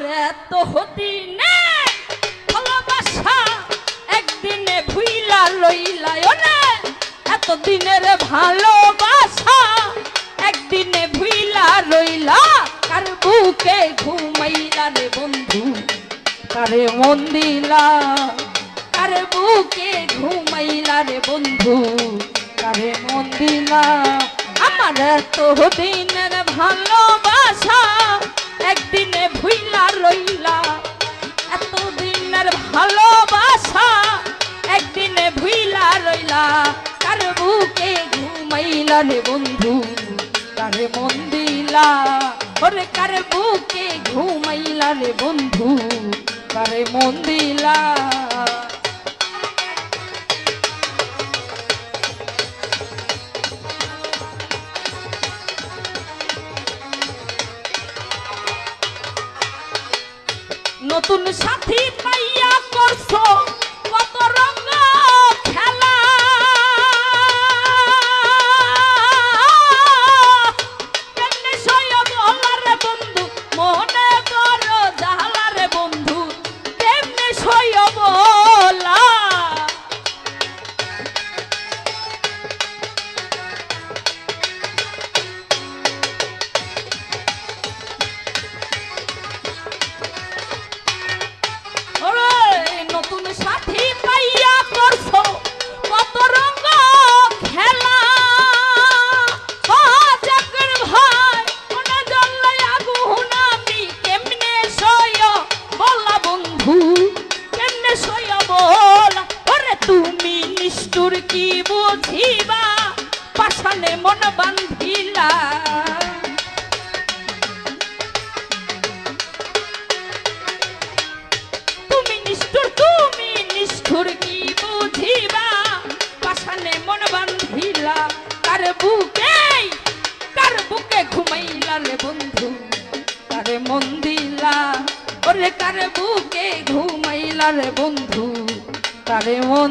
এত দিনে ভালোবাসা একদিনে ভুইলা লইলা ওরে এত দিনের ভালোবাসা একদিনে ভুইলা রইলা কার বুকে ঘুমাইলা রে বন্ধু? কারে মন দিলা? কার বুকে ঘুমাইলা রে বন্ধু? কারে মন দিলা? আমার এত দিনের ভালোবাসা একদিনে ভালোবাসা একদিন ভুইলা রইলা, তার বুকে ঘুমাইলা রে বন্ধু, তারে মন দিলা। ওরে কার বুকে ঘুমাইলা রে বন্ধু, তারে মন দিলা। নতুন সাথী পাইয়া করছ। তুমি নিষ্ঠুর কি বুঝিবা? পাশানে মন বান্ধিলা। তুমি নিষ্ঠুর তুমি নিষ্ঠুর কি বুঝিবা? পাশানে মন বান্ধিলা। কার বুকে কার বুকে ঘুমাইলা বন্ধু? কারে মন দিলা? ওরে কার বুকে ঘুমাইলা বন্ধু? কারে মন